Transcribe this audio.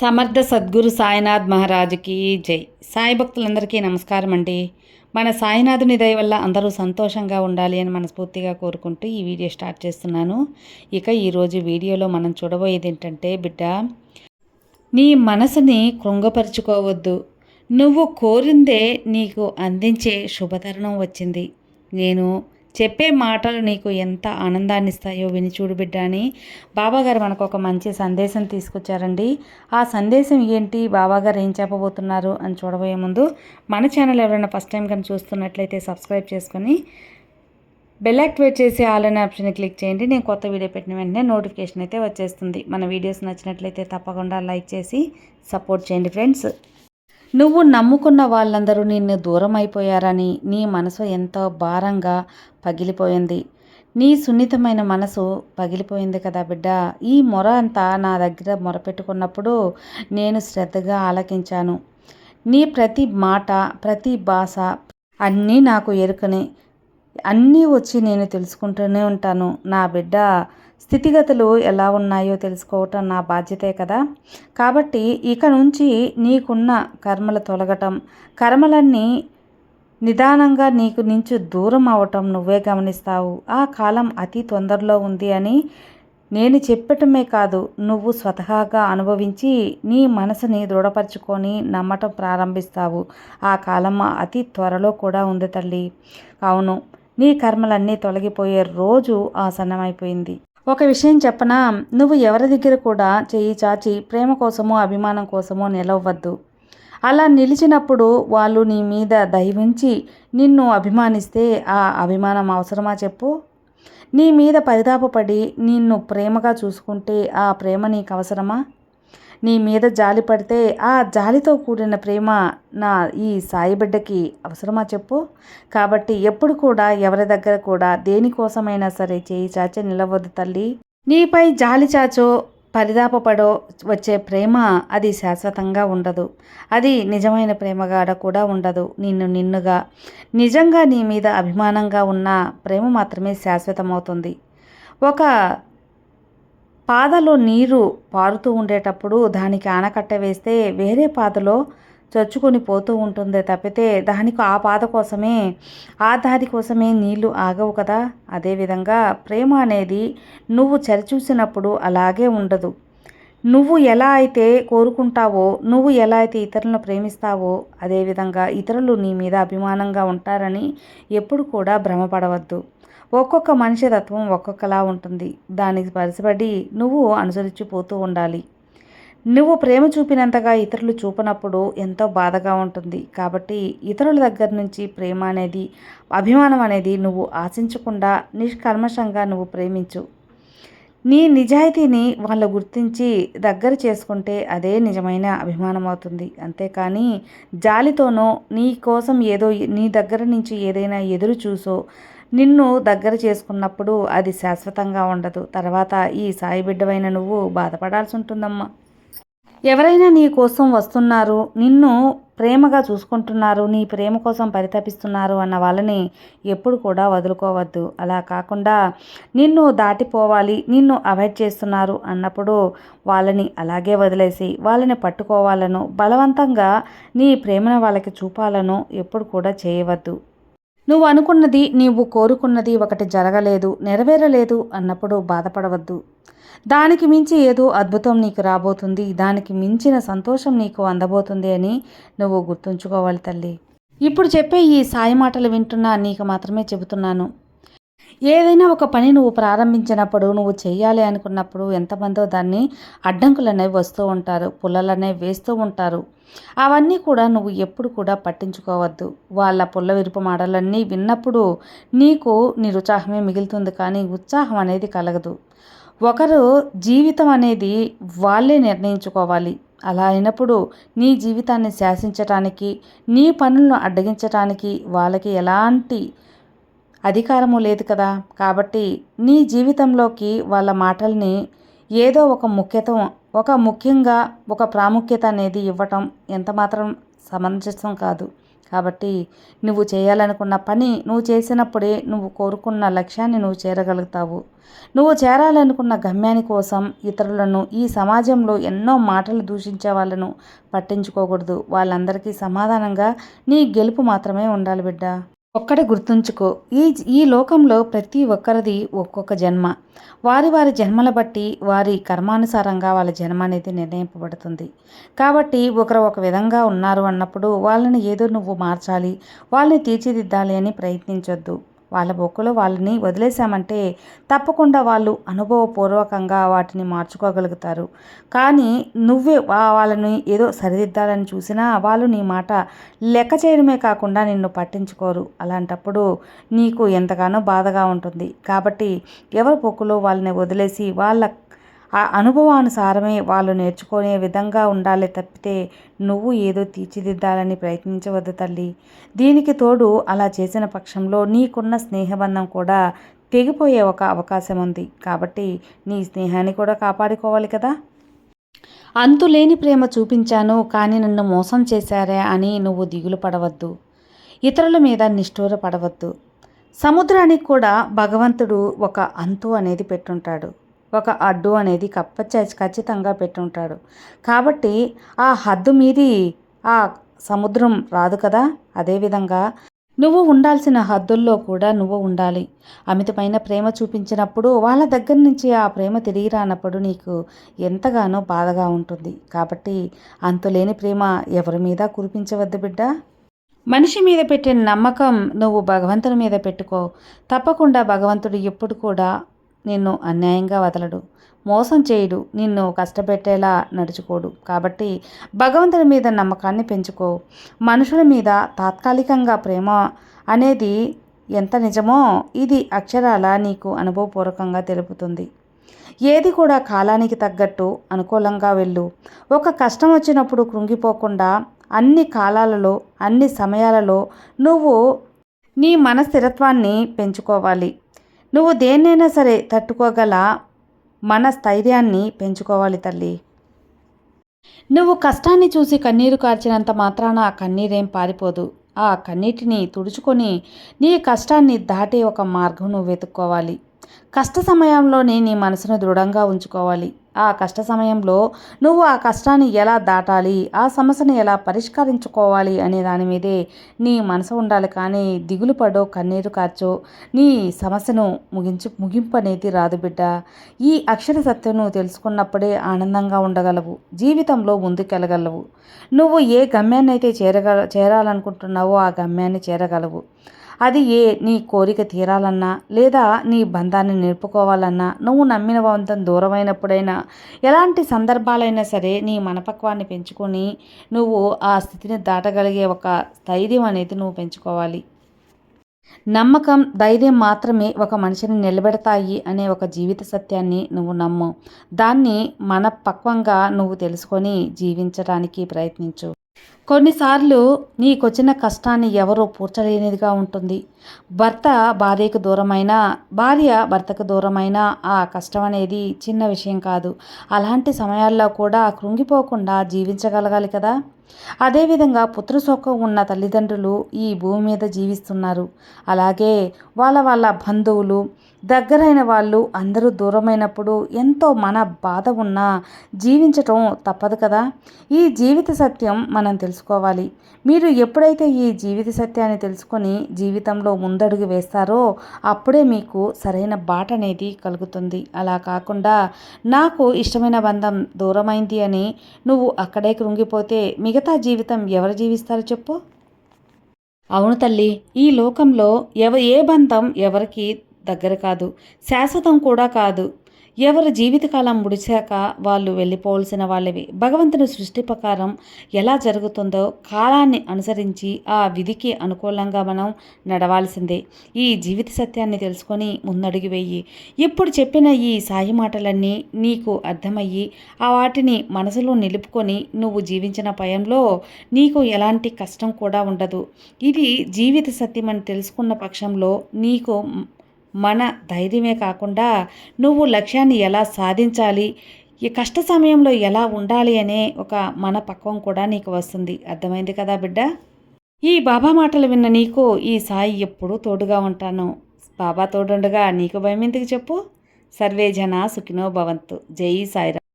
సమర్థ సద్గురు సాయినాథ్ మహారాజుకి జై. సాయి భక్తులందరికీ నమస్కారం అండి. మన సాయినాథుని దయ వల్ల అందరూ సంతోషంగా ఉండాలి అని మనస్ఫూర్తిగా కోరుకుంటూ ఈ వీడియో స్టార్ట్ చేస్తున్నాను. ఇక ఈరోజు వీడియోలో మనం చూడబోయేది ఏంటంటే బిడ్డ నీ మనసుని కృంగపరుచుకోవద్దు. నువ్వు కోరిందే నీకు అందించే శుభతరుణం వచ్చింది. నేను చెప్పే మాటలు నీకు ఎంత ఆనందాన్ని ఇస్తాయో విని చూడు బిడ్డ అని బాబాగారు మనకు ఒక మంచి సందేశం తీసుకొచ్చారండి. ఆ సందేశం ఏంటి? బాబాగారు ఏం చెప్పబోతున్నారు అని చూడబోయే ముందు మన ఛానల్ ఎవరైనా ఫస్ట్ టైం కానీ చూస్తున్నట్లయితే సబ్స్క్రైబ్ చేసుకొని బెల్ యాక్టివేట్ చేసి ఆల్ అనే ఆప్షన్ క్లిక్ చేయండి. నేను కొత్త వీడియో పెట్టిన వెంటనే నోటిఫికేషన్ అయితే వచ్చేస్తుంది. మన వీడియోస్ నచ్చినట్లయితే తప్పకుండా లైక్ చేసి సపోర్ట్ చేయండి ఫ్రెండ్స్. నువ్వు నమ్ముకున్న వాళ్ళందరూ నిన్ను దూరం అయిపోయారని నీ మనసు ఎంతో భారంగా పగిలిపోయింది. నీ సున్నితమైన మనసు పగిలిపోయింది కదా బిడ్డ. ఈ మొర అంతా నా దగ్గర మొరపెట్టుకున్నప్పుడు నేను శ్రద్ధగా ఆలకించాను. నీ ప్రతి మాట ప్రతి భాష అన్నీ నాకు ఎరుకనే అన్నీ వచ్చి నేను తెలుసుకుంటూనే ఉంటాను. నా బిడ్డ స్థితిగతులు ఎలా ఉన్నాయో తెలుసుకోవటం నా బాధ్యతే కదా. కాబట్టి ఇక నుంచి నీకున్న కర్మలు తొలగటం కర్మలన్నీ నిదానంగా నీకు నుంచి దూరం అవటం నువ్వే గమనిస్తావు. ఆ కాలం అతి తొందరలో ఉంది అని నేను చెప్పటమే కాదు నువ్వు స్వతహాగా అనుభవించి నీ మనసుని దృఢపరచుకొని నమ్మటం ప్రారంభిస్తావు. ఆ కాలం అతి త్వరలో కూడా ఉంది తల్లి. అవును నీ కర్మలన్నీ తొలగిపోయే రోజు ఆసన్నమైపోయింది. ఒక విషయం చెప్పనా? నువ్వు ఎవరి దగ్గర కూడా చేయి చాచి ప్రేమ కోసమో అభిమానం కోసమో నిలవద్దు. అలా నిలిచినప్పుడు వాళ్ళు నీ మీద దయవించి నిన్ను అభిమానిస్తే ఆ అభిమానం అవసరమా చెప్పు? నీ మీద పరితాపపడి నిన్ను ప్రేమగా చూసుకుంటే ఆ ప్రేమ నీకు అవసరమా? నీ మీద జాలి పడితే ఆ జాలితో కూడిన ప్రేమ నా ఈ సాయి బిడ్డకి అవసరమా చెప్పు. కాబట్టి ఎప్పుడు కూడా ఎవరి దగ్గర కూడా దేనికోసమైనా సరే చేయి చాచే నిలవద్దు తల్లి. నీపై జాలి చాచో పరిదాపపడో వచ్చే ప్రేమ అది శాశ్వతంగా ఉండదు. అది నిజమైన ప్రేమగాడ కూడా ఉండదు. నిన్ను నిన్నుగా నిజంగా నీ మీద అభిమానంగా ఉన్న ప్రేమ మాత్రమే శాశ్వతమవుతుంది. ఒక పాదలో నీరు పారుతూ ఉండేటప్పుడు దానికి ఆనకట్ట వేస్తే వేరే పాదలో చొచ్చుకొని పోతూ ఉంటుంది. తప్పితే దానికి ఆ పాద కోసమే ఆ దారి కోసమే నీళ్ళు ఆగవు కదా. అదేవిధంగా ప్రేమ అనేది నువ్వు చరిచూసినప్పుడు అలాగే ఉండదు. నువ్వు ఎలా అయితే కోరుకుంటావో నువ్వు ఎలా అయితే ఇతరులను ప్రేమిస్తావో అదేవిధంగా ఇతరులు నీ మీద అభిమానంగా ఉంటారని ఎప్పుడు కూడా భ్రమపడవద్దు. ఒక్కొక్క మనిషి తత్వం ఒక్కొక్కలా ఉంటుంది. దానికి పరిసపడి నువ్వు అనుసరించిపోతూ ఉండాలి. నువ్వు ప్రేమ చూపినంతగా ఇతరులు చూపనప్పుడు ఎంతో బాధగా ఉంటుంది. కాబట్టి ఇతరుల దగ్గర నుంచి ప్రేమ అనేది అభిమానం అనేది నువ్వు ఆశించకుండా నిష్కల్మషంగా నువ్వు ప్రేమించు. నీ నిజాయితీని వాళ్ళు గుర్తించి దగ్గర చేసుకుంటే అదే నిజమైన అభిమానం అవుతుంది. అంతేకాని జాలితోనో నీ కోసం ఏదో నీ దగ్గర నుంచి ఏదైనా ఎదురు చూసో నిన్ను దగ్గర చేసుకున్నప్పుడు అది శాశ్వతంగా ఉండదు. తర్వాత ఈ సాయి బిడ్డవైన నువ్వు బాధపడాల్సి ఉంటుందమ్మా. ఎవరైనా నీ కోసం వస్తున్నారు నిన్ను ప్రేమగా చూసుకుంటున్నారు నీ ప్రేమ కోసం పరితపిస్తున్నారు అన్న వాళ్ళని ఎప్పుడు కూడా వదులుకోవద్దు. అలా కాకుండా నిన్ను దాటిపోవాలి నిన్ను అవాయిడ్ చేస్తున్నారు అన్నప్పుడు వాళ్ళని అలాగే వదిలేసి వాళ్ళని పట్టుకోవాలను బలవంతంగా నీ ప్రేమను వాళ్ళకి చూపాలను ఎప్పుడు కూడా చేయవద్దు. నువ్వు అనుకున్నది నీవు కోరుకున్నది ఒకటి జరగలేదు నెరవేరలేదు అన్నప్పుడు బాధపడవద్దు. దానికి మించి ఏదో అద్భుతం నీకు రాబోతుంది దానికి మించిన సంతోషం నీకు అందబోతుంది అని నువ్వు గుర్తుంచుకోవాలి తల్లి. ఇప్పుడు చెప్పే ఈ సాయి మాటలు వింటున్నా నీకు మాత్రమే చెబుతున్నాను. ఏదైనా ఒక పని నువ్వు ప్రారంభించినప్పుడు నువ్వు చేయాలి అనుకున్నప్పుడు ఎంతమందో దాన్ని అడ్డంకులు అనేవి వస్తూ ఉంటారు పుల్లలు అనేవి వేస్తూ ఉంటారు. అవన్నీ కూడా నువ్వు ఎప్పుడు కూడా పట్టించుకోవద్దు. వాళ్ళ పుల్ల విరుపు మాటలన్నీ విన్నప్పుడు నీకు నిరుత్సాహమే మిగులుతుంది కానీ ఉత్సాహం అనేది కలగదు. ఒకరు జీవితం అనేది వాళ్ళే నిర్ణయించుకోవాలి. అలా అయినప్పుడు నీ జీవితాన్ని శాసించటానికి నీ పనులను అడ్డగించటానికి వాళ్ళకి ఎలాంటి అధికారము లేదు కదా. కాబట్టి నీ జీవితంలోకి వాళ్ళ మాటల్ని ఏదో ఒక ముఖ్యత ఒక ముఖ్యంగా ఒక ప్రాముఖ్యత అనేది ఇవ్వటం ఎంతమాత్రం సమంజసం కాదు. కాబట్టి నువ్వు చేయాలనుకున్న పని నువ్వు చేసినప్పుడే నువ్వు కోరుకున్న లక్ష్యాన్ని నువ్వు చేరగలుగుతావు. నువ్వు చేరాలనుకున్న గమ్యాని కోసం ఇతరులను ఈ సమాజంలో ఎన్నో మాటలు దూషించే వాళ్ళను పట్టించుకోకూడదు. వాళ్ళందరికీ సమాధానంగా నీ గెలుపు మాత్రమే ఉండాలి బిడ్డ. ఒక్కటి గుర్తుంచుకో. ఈ ఈ లోకంలో ప్రతి ఒక్కరిది ఒక్కొక్క జన్మ. వారి వారి జన్మల బట్టి వారి కర్మానుసారంగా వాళ్ళ జన్మ అనేది నిర్ణయింపబడుతుంది. కాబట్టి ఒకరు ఒక విధంగా ఉన్నారు అన్నప్పుడు వాళ్ళని ఏదో నువ్వు మార్చాలి వాళ్ళని తీర్చిదిద్దాలి అని ప్రయత్నించొద్దు. వాళ్ళ బొక్కులో వాళ్ళని వదిలేశామంటే తప్పకుండా వాళ్ళు అనుభవపూర్వకంగా వాటిని మార్చుకోగలుగుతారు. కానీ నువ్వే వాళ్ళని ఏదో సరిదిద్దాలని చూసినా వాళ్ళు నీ మాట లెక్క చేయడమే కాకుండా నిన్ను పట్టించుకోరు. అలాంటప్పుడు నీకు ఎంతగానో బాధగా ఉంటుంది. కాబట్టి ఎవరి బొక్కులో వాళ్ళని వదిలేసి వాళ్ళ ఆ అనుభవానుసారమే వాళ్ళు నేర్చుకునే విధంగా ఉండాలి తప్పితే నువ్వు ఏదో తీర్చిదిద్దాలని ప్రయత్నించవద్దు తల్లి. దీనికి తోడు అలా చేసిన పక్షంలో నీకున్న స్నేహబంధం కూడా తెగిపోయే ఒక అవకాశం ఉంది. కాబట్టి నీ స్నేహాన్ని కూడా కాపాడుకోవాలి కదా. అంతులేని ప్రేమ చూపించాను కానీ నన్ను మోసం చేశారే అని నువ్వు దిగులు పడవద్దు. ఇతరుల మీద నిష్ఠూర పడవద్దు. సముద్రానికి కూడా భగవంతుడు ఒక అంతు అనేది పెట్టుంటాడు. ఒక అడ్డు అనేది కప్ప ఖచ్చితంగా పెట్టుంటాడు. కాబట్టి ఆ హద్దు మీది ఆ సముద్రం రాదు కదా? అదేవిధంగా నువ్వు ఉండాల్సిన హద్దుల్లో కూడా నువ్వు ఉండాలి. అమితమైన ప్రేమ చూపించినప్పుడు వాళ్ళ దగ్గర నుంచి ఆ ప్రేమ తిరిగి రానప్పుడు నీకు ఎంతగానో బాధగా ఉంటుంది. కాబట్టి అంతులేని ప్రేమ ఎవరి మీద కురిపించవద్దు బిడ్డ? మనిషి మీద పెట్టిన నమ్మకం నువ్వు భగవంతుని మీద పెట్టుకో. తప్పకుండా భగవంతుడు ఎప్పుడు కూడా నిన్ను అన్యాయంగా వదలడు. మోసం చేయడు. నిన్ను కష్టపెట్టేలా నడుచుకోడు. కాబట్టి భగవంతుడి మీద నమ్మకాన్ని పెంచుకో. మనుషుల మీద తాత్కాలికంగా ప్రేమ అనేది ఎంత నిజమో ఇది అక్షరాల నీకు అనుభవపూర్వకంగా తెలుపుతుంది. ఏది కూడా కాలానికి తగ్గట్టు అనుకూలంగా వెళ్ళు. ఒక కష్టం వచ్చినప్పుడు కృంగిపోకుండా అన్ని కాలాలలో అన్ని సమయాలలో నువ్వు నీ మనస్థిరత్వాన్ని పెంచుకోవాలి. నువ్వు దేన్నైనా సరే తట్టుకోగల మన స్థైర్యాన్ని పెంచుకోవాలి తల్లి. నువ్వు కష్టాన్ని చూసి కన్నీరు కార్చినంత మాత్రాన ఆ కన్నీరేం పారిపోదు. ఆ కన్నీటిని తుడుచుకొని నీ కష్టాన్ని దాటే ఒక మార్గం నువ్వు వెతుక్కోవాలి. కష్ట సమయంలోనే నీ మనసును దృఢంగా ఉంచుకోవాలి. ఆ కష్ట సమయంలో నువ్వు ఆ కష్టాన్ని ఎలా దాటాలి? ఆ సమస్యను ఎలా పరిష్కరించుకోవాలి అనే దాని మీదే నీ మనసు ఉండాలి. కానీ దిగులు పడో కన్నీరు కార్చో నీ సమస్యను ముగించు ముగింపు అనేది రాదు బిడ్డ. ఈ అక్షర సత్యను తెలుసుకున్నప్పుడే ఆనందంగా ఉండగలవు. జీవితంలో ముందుకెళ్ళగలవు. నువ్వు ఏ గమ్యాన్ని అయితే చేరగ చేరాలనుకుంటున్నావో ఆ గమ్యాన్ని చేరగలవు. అది ఏ నీ కోరిక తీరాలన్నా లేదా నీ బంధాన్ని నిలుపుకోవాలన్నా నువ్వు నమ్మిన వంతం దూరమైనప్పుడైనా ఎలాంటి సందర్భాలైనా సరే నీ మనపక్వాన్ని పెంచుకొని నువ్వు ఆ స్థితిని దాటగలిగే ఒక ధైర్యం అనేది నువ్వు పెంచుకోవాలి. నమ్మకం ధైర్యం మాత్రమే ఒక మనిషిని నిలబెడతాయి అనే ఒక జీవిత సత్యాన్ని నువ్వు నమ్ము. దాన్ని మనపక్వంగా నువ్వు తెలుసుకొని జీవించడానికి ప్రయత్నించు. కొన్నిసార్లు నీకొచ్చిన కష్టాన్ని ఎవరో పూడ్చలేనిదిగా ఉంటుంది. భర్త భార్యకు దూరమైన భార్య భర్తకు దూరమైన ఆ కష్టం అనేది చిన్న విషయం కాదు. అలాంటి సమయాల్లో కూడా కృంగిపోకుండా జీవించగలగాలి కదా? అదేవిధంగా పుత్రశోకం ఉన్న తల్లిదండ్రులు ఈ భూమి మీద జీవిస్తున్నారు. అలాగే వాళ్ళ వాళ్ళ బంధువులు దగ్గరైన వాళ్ళు అందరూ దూరమైనప్పుడు ఎంతో మన బాధ ఉన్నా జీవించటం తప్పదు కదా. ఈ జీవిత సత్యం మనం తెలుసుకోవాలి. మీరు ఎప్పుడైతే ఈ జీవిత సత్యాన్ని తెలుసుకొని జీవితంలో ముందడుగు వేస్తారో అప్పుడే మీకు సరైన బాట అనేది కలుగుతుంది. అలా కాకుండా నాకు ఇష్టమైన బంధం దూరమైంది అని నువ్వు అక్కడే కృంగిపోతే మిగతా జీవితం ఎవరు జీవిస్తారు చెప్పు? అవును తల్లి ఈ లోకంలో ఎవ ఏ బంధం ఎవరికి దగ్గర కాదు శాశ్వతం కూడా కాదు. ఎవరి జీవితకాలం ముడిచాక వాళ్ళు వెళ్ళిపోవలసిన వాళ్ళవి. భగవంతుని సృష్టి ప్రకారం ఎలా జరుగుతుందో కాలాన్ని అనుసరించి ఆ విధికి అనుకూలంగా మనం నడవాల్సిందే. ఈ జీవిత సత్యాన్ని తెలుసుకొని ముందడుగు వెయ్యి ఇప్పుడు చెప్పిన ఈ సాయి మాటలన్నీ నీకు అర్థమయ్యి ఆ వాటిని మనసులో నిలుపుకొని నువ్వు జీవించిన భయంలో నీకు ఎలాంటి కష్టం కూడా ఉండదు. ఇది జీవిత సత్యం అని తెలుసుకున్న పక్షంలో నీకు మన ధైర్యమే కాకుండా నువ్వు లక్ష్యాన్ని ఎలా సాధించాలి ఈ కష్ట సమయంలో ఎలా ఉండాలి అనే ఒక మన పక్వం కూడా నీకు వస్తుంది. అర్థమైంది కదా బిడ్డ? ఈ బాబా మాటలు విన్న నీకు ఈ సాయి ఎప్పుడూ తోడుగా ఉంటాను. బాబా తోడుండగా నీకు భయం ఎందుకు చెప్పు? సర్వే జన సుఖినో భవంతు. జై సాయిరా